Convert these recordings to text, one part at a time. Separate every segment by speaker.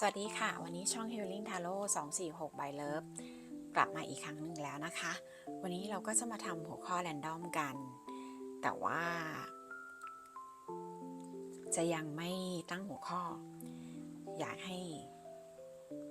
Speaker 1: สวัสดีค่ะ วันนี้ช่อง Healing Tarot 246 by Love กลับมาอีกครั้งหนึ่งแล้วนะคะ วันนี้เราก็จะมาทำหัวข้อแรนดอมกัน แต่ว่า จะยังไม่ตั้งหัวข้อ อยากให้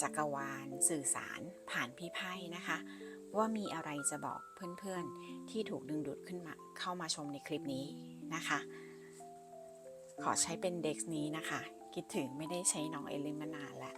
Speaker 1: จักรวาลสื่อสารผ่านพี่ไพ่นะคะ ว่ามีอะไรจะบอกเพื่อนๆ ที่ถูกดึงดูดขึ้นมาเข้ามาชมในคลิปนี้นะคะ ขอใช้เป็นเด็กนี้นะคะ คิดถึงไม่ได้ใช้น้องเอลินมานานล้ว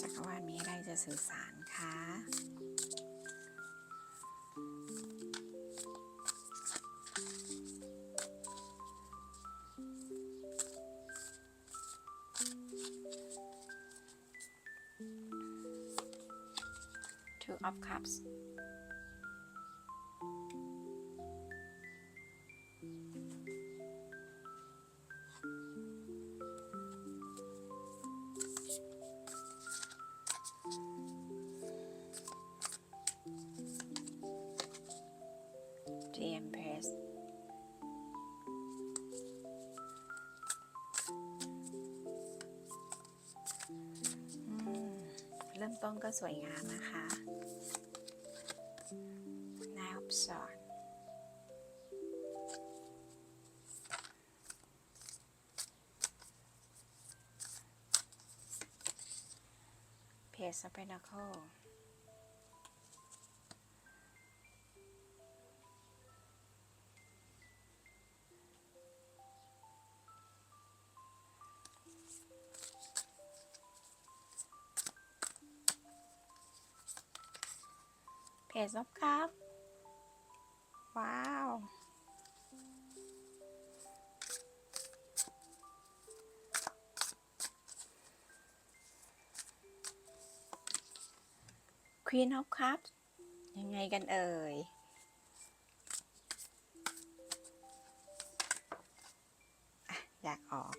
Speaker 1: จักรวาลมีอะไรจะสื่อสารคะ of Cups ทีเอ็มเพสเริ่มต้นก็สวยงามนะคะ จสเปนาโคเพจซบครับ ควีนอ f ครับยังไงกันเอ่ย อยากออก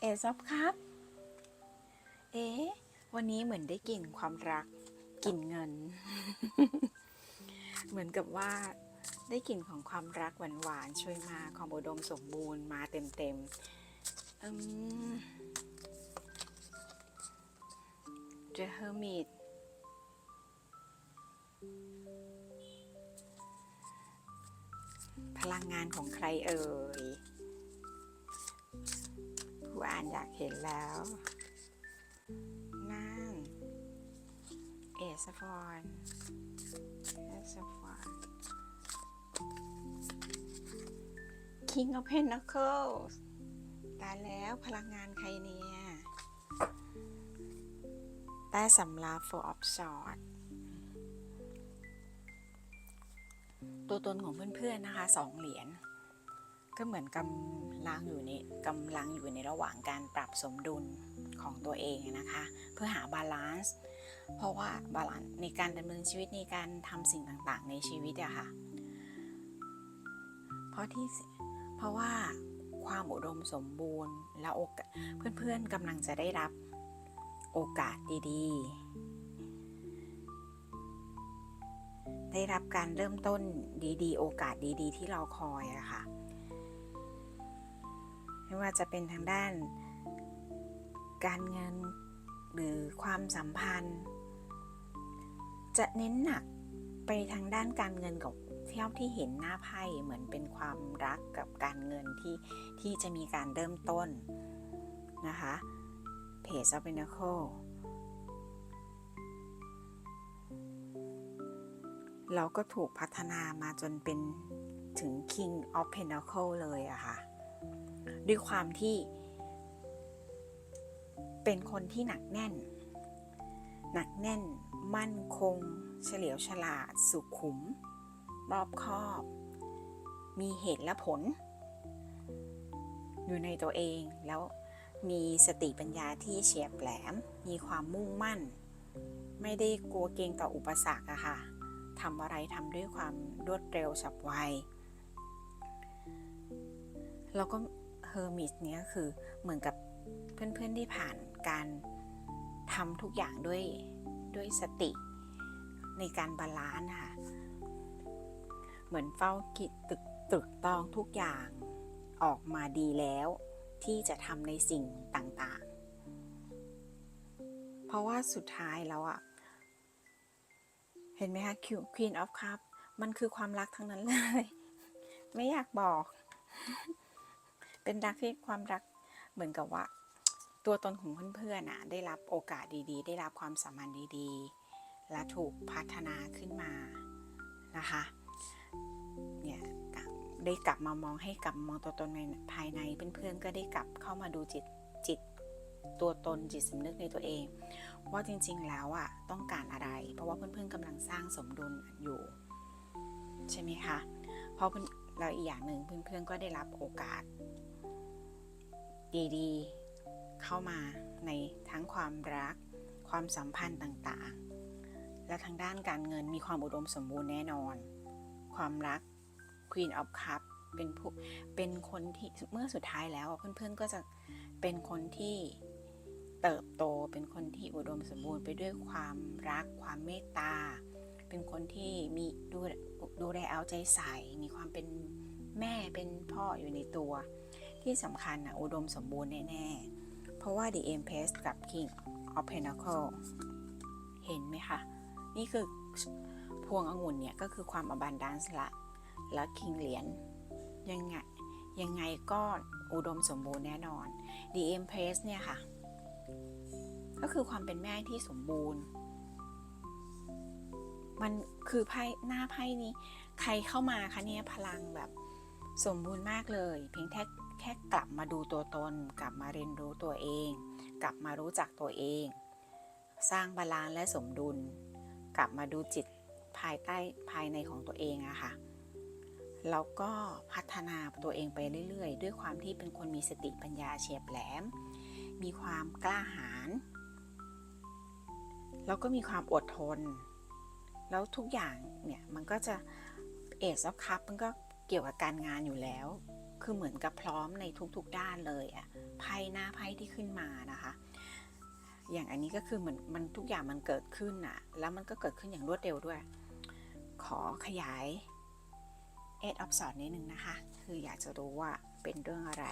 Speaker 1: เอซอฟครับ เอ๊วันนี้เหมือนได้กลิ่นความรักกลิ่นเงิน เหมือนกับว่า ได้กลิ่นของความรักหวานๆช่วยมาความอุดมสมบูรณ์มาเต็มๆอืม The Hermit พลังงานของใครเอ่ยผู้อ่านอยากเห็นแล้วนั่นเอสฟอนเอสฟอน King of Pentacles ตายแล้วพลังงานใครเนี่ยได้สำรับ Four of Swords ตัวตนของเพื่อนๆนะคะสองเหรียญก็เหมือนกำลังอยู่ในกำลังอยู่ในระหว่างการปรับสมดุลของตัวเองนะคะ เพื่อหาบาลานซ์เพราะว่าบาลานซ์ในการดำเนินชีวิตในการทำสิ่งต่างๆ ในชีวิตอะค่ะเพราะที่ เพราะว่าความอุดมสมบูรณ์และโอกาสเพื่อนๆกำลังจะได้รับโอกาสดีๆ ได้รับการเริ่มต้นดีๆ โอกาสดีๆ ที่เราคอยอะค่ะ ไม่ว่าจะเป็นทางด้าน การเงินหรือความสัมพันธ์ จะเน้นหนักไปทางด้านการเงินกับ เท่าที่เห็นหน้าไพ่เหมือนเป็นความรักกับการเงินที่ที่จะมีการเริ่มต้นนะคะเพจ of Pentacle เราก็ถูกพัฒนามาจนเป็นถึง King of Pentacle เลยอะค่ะ ด้วยความที่ เป็นคนที่หนักแน่น หนักแน่น มั่นคง เฉลียวฉลาด สุขุม รอบคอบ มีเหตุและผล อยู่ในตัวเองแล้วมีสติปัญญาที่เฉียบแหลม มีความมุ่งมั่น ไม่ได้กลัวเกรงต่ออุปสรรคอะค่ะทำอะไรทำด้วยความรวดเร็วฉับไว แล้วก็เฮอร์มิสเนี้ยคือเหมือนกับเพื่อนๆที่ผ่านการทำทุกอย่างด้วยด้วยสติในการบาลานซ์ค่ะ เหมือนเฝ้ากิจตึกตรึกตรองทุกอย่างออกมาดีแล้วที่จะทำในสิ่งต่างๆ เพราะว่าสุดท้ายแล้วอะเห็นไหมคะ Queen of Cup มันคือความรักทั้งนั้นเลย ไม่อยากบอก เป็นรักที่ความรักเหมือนกับว่า ตัวตนของเพื่อนๆนะได้รับโอกาสดีๆ ได้รับความสัมพันธ์ดีๆ และถูกพัฒนาขึ้นมานะคะ ได้กลับมามองให้กลับมองตัวตนในภายในเพื่อนๆก็ได้กลับเข้ามาดูจิตจิตตัวตนจิตสำนึกในตัวเอง ว่าจริงๆแล้วอะต้องการอะไร เพราะว่าเพื่อนๆกำลังสร้างสมดุลอยู่ ใช่ไหมคะ เพราะเราอีกอย่างหนึ่งเพื่อนๆก็ได้รับโอกาส ดีๆ เข้ามาในทั้งความรัก ความสัมพันธ์ต่างๆ และทางด้านการเงินมีความอุดมสมบูรณ์แน่นอน ความรัก Queen of Cup เป็นผู้เป็นคนที่เมื่อสุดท้ายแล้วเพื่อนๆก็จะเป็นคนที่เติบโตเป็นคนที่อุดมสมบูรณ์ไปด้วยความรักความเมตตา เป็นคนที่มีดูดูแลเอาใจใส่ มีความเป็นแม่เป็นพ่ออยู่ในตัว ที่สำคัญนะอุดมสมบูรณ์แน่ๆ เพราะว่า The Empress กับ King of Pentacle เห็นไหมคะ นี่คือพวงองุ่นเนี่ย ก็คือความอบันดานซ์ละ และคิงเหรียญยังไงยังไงก็อุดมสมบูรณ์แน่นอน The Empress เนี่ยค่ะ ก็คือความเป็นแม่ที่สมบูรณ์ มันคือไพ่หน้าไพ่นี้ ใครเข้ามาคะเนี่ยพลังแบบสมบูรณ์มากเลย เพียงแค่แค่กลับมาดูตัวตน กลับมาเรียนรู้ตัวเอง กลับมารู้จักตัวเอง สร้างบาลานซ์และสมดุล กลับมาดูจิตภายใต้ภายในของตัวเองอะค่ะ แล้วก็พัฒนาตัวเองไปเรื่อยๆ ด้วยความที่เป็นคนมีสติปัญญาเฉียบแหลม มีความกล้าหาญแล้วก็มีความอดทน แล้วทุกอย่างเนี่ยมันก็จะเอสออฟคัพมันก็เกี่ยวกับการงานอยู่แล้ว คือเหมือนกับพร้อมในทุกๆด้านเลยอะไพ่หน้าไพ่ที่ขึ้นมานะคะ อย่างอันนี้ก็คือเหมือนมันทุกอย่างมันเกิดขึ้นอะแล้วมันก็เกิดขึ้นอย่างรวดเร็วด้วย ขอขยาย เอ็ดออฟสอนนิดนึงนะคะ คืออยากจะรู้ว่าเป็นเรื่องอะไร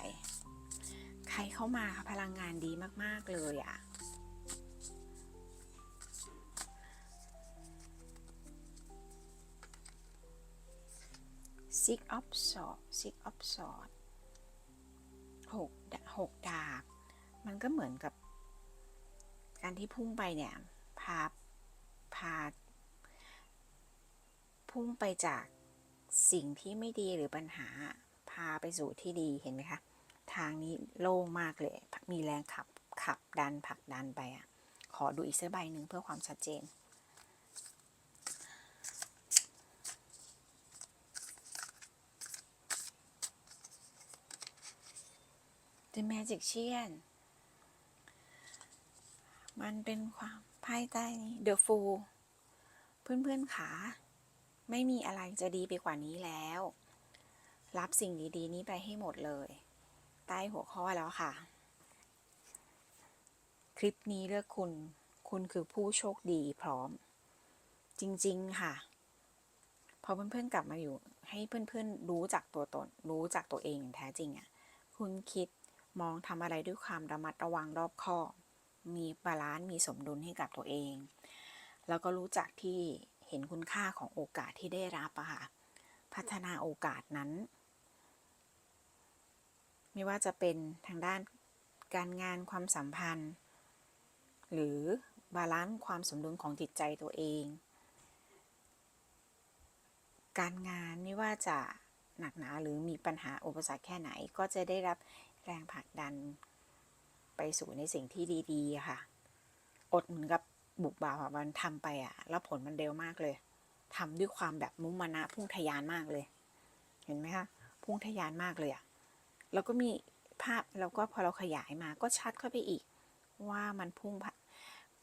Speaker 1: ใครเข้ามาพลังงานดีมาก ๆ เลยอะ่ะ Six of Swords Six of Swords หกหกดาบ มันก็เหมือนกับ การที่พุ่งไปเนี่ย พา พา พุ่งไปจาก สิ่งที่ไม่ดีหรือปัญหาพาไปสู่ที่ดีเห็นไหมคะทางนี้โล่งมากเลย มีแรงขับขับดันผลักดันไปอะ ขอดูอีกสักใบหนึ่งเพื่อความชัดเจน The Magician มันเป็นความไพ่ใต้นี้ The Fool เพื่อนๆขา ไม่มีอะไรจะดีไปกว่านี้แล้ว รับสิ่งดีๆ นี้ไปให้หมดเลย ใต้หัวข้อแล้วค่ะ คลิปนี้เลือกคุณ คุณคือผู้โชคดีพร้อม จริง ๆ ค่ะ พอเพื่อนๆกลับมาอยู่ ให้เพื่อนๆรู้จักตัวตน รู้จักตัวเองอย่างแท้จริงอะ่ะ คุณคิดมองทำอะไรด้วยความระมัดระวังรอบคอบ มีบาลานซ์มีสมดุลให้กับตัวเอง แล้วก็รู้จักที่ เห็นคุณค่าของโอกาสที่ได้รับอะค่ะ พัฒนาโอกาสนั้น ไม่ว่าจะเป็นทางด้านการงานความสัมพันธ์ หรือบาลานซ์ความสมดุลของจิตใจตัวเอง การงานไม่ว่าจะหนักหนาหรือมีปัญหาอุปสรรคแค่ไหนก็จะได้รับแรงผลักดันไปสู่ในสิ่งที่ดี ๆ ค่ะ อดเหมือนกับ บุกบ่าแบบมันทำไปอะแล้วผลมันเร็วมากเลยทำด้วยความแบบมุมานะพุ่งทยานมากเลย เห็นไหมคะพุ่งทยานมากเลยอะแล้วก็มีภาพแล้วก็พอเราขยายมาก็ชัดเข้าไปอีก ว่ามันพุ่งผ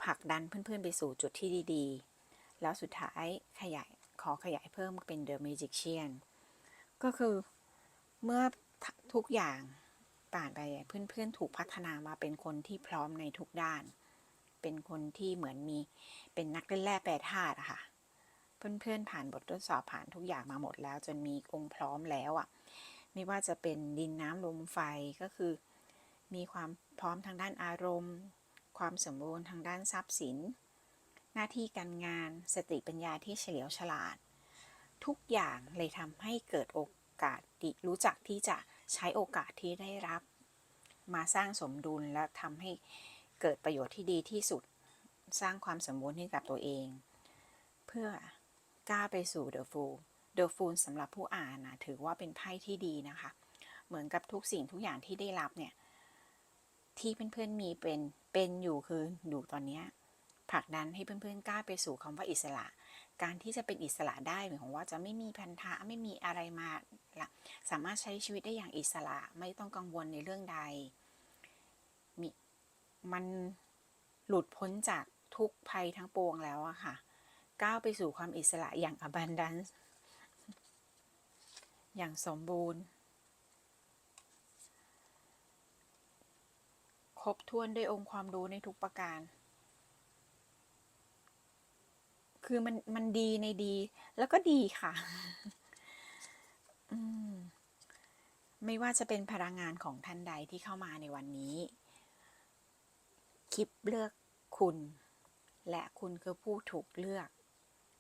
Speaker 1: ผลักดันเพื่อนๆไปสู่จุดที่ดีๆ แล้วสุดท้ายขยายขอขยายเพิ่มเป็น The Magician ก็คือเมื่อทุกอย่างผ่านไปเพื่อนๆ ถูกพัฒนามาเป็นคนที่พร้อมในทุกด้าน เป็นคนที่เหมือนมีเป็นนักเล่นแร่แปรธาตุอะค่ะ เพื่อนๆผ่านบททดสอบผ่านทุกอย่างมาหมดแล้ว จนมีองค์พร้อมแล้วอะไม่ว่าจะเป็นดินน้ำลมไฟก็คือ มีความพร้อมทางด้านอารมณ์ ความสมบูรณ์ทางด้านทรัพย์สิน หน้าที่การงาน สติปัญญาที่เฉลียวฉลาด ทุกอย่างเลยทำให้เกิดโอกาสรู้จักที่จะใช้โอกาสที่ได้รับ มาสร้างสมดุลและทำให้ เกิดประโยชน์ที่ดีที่สุด สร้างความสมบูรณ์ให้กับตัวเอง เพื่อกล้าไปสู่ The Fool The Fool สำหรับผู้อ่านนะถือว่าเป็นไพ่ที่ดีนะคะ เหมือนกับทุกสิ่งทุกอย่างที่ได้รับเนี่ย ที่เพื่อนๆมีเป็นเป็นอยู่คืออยู่ตอนนี้ผลักดันให้เพื่อนๆกล้าไปสู่คำว่าอิสระ การที่จะเป็นอิสระได้หมายความว่าจะไม่มีพันธะไม่มีอะไรมาละสามารถใช้ชีวิตได้อย่างอิสระไม่ต้องกังวลในเรื่องใด มันหลุดพ้นจากทุกภัยทั้งปวงแล้วอะค่ะ ก้าวไปสู่ความอิสระอย่าง abundance อย่างสมบูรณ์ ครบถ้วนด้วยองค์ความรู้ในทุกประการ คือมันมันดีในดีแล้วก็ดีค่ะอืมไม่ว่าจะเป็นพลังงานของท่านใดที่เข้ามาในวันนี้ คลิปเลือกคุณ และคุณคือผู้ถูกเลือก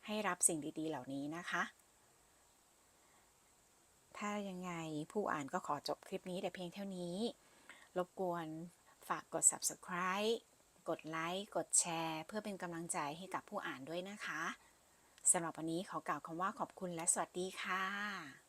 Speaker 1: ให้รับสิ่งดีๆ เหล่านี้นะคะ ถ้ายังไงผู้อ่านก็ขอจบคลิปนี้แต่เพียงเท่านี้ รบกวนฝากกด subscribe กดไลค์ กดแชร์ เพื่อเป็นกำลังใจให้กับผู้อ่านด้วยนะคะสำหรับวันนี้ขอกล่าวคำว่าขอบคุณและสวัสดีค่ะ